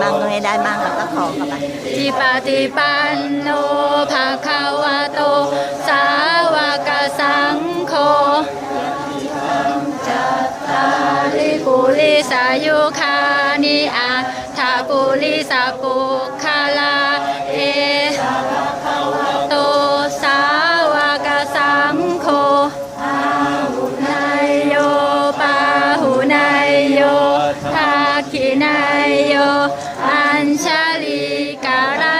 บ้างก็ให้ได้บ้างแล้วก็ขอเข้าไปจิปาติปันโนภาคาวาโต สาวกสังโฆจัตตาริปุริสายุคานิอาทาปุริสาปุคาลา yo, anchadi cara.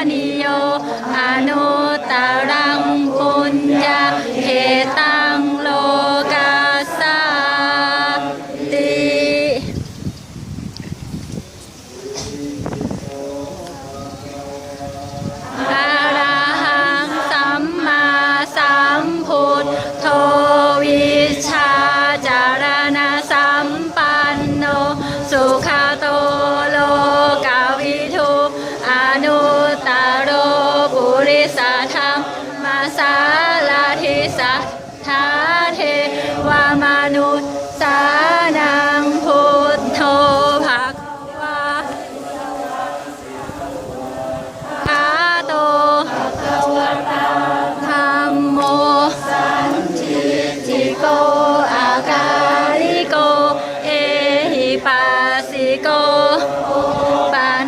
สะธรรมาสาลาธิสะทาเทวามนุษสานังพุทโธภักวาอาโตวตาธรรมโมสันทิจิโกอากาลิโก เอหิปัสสิโกปั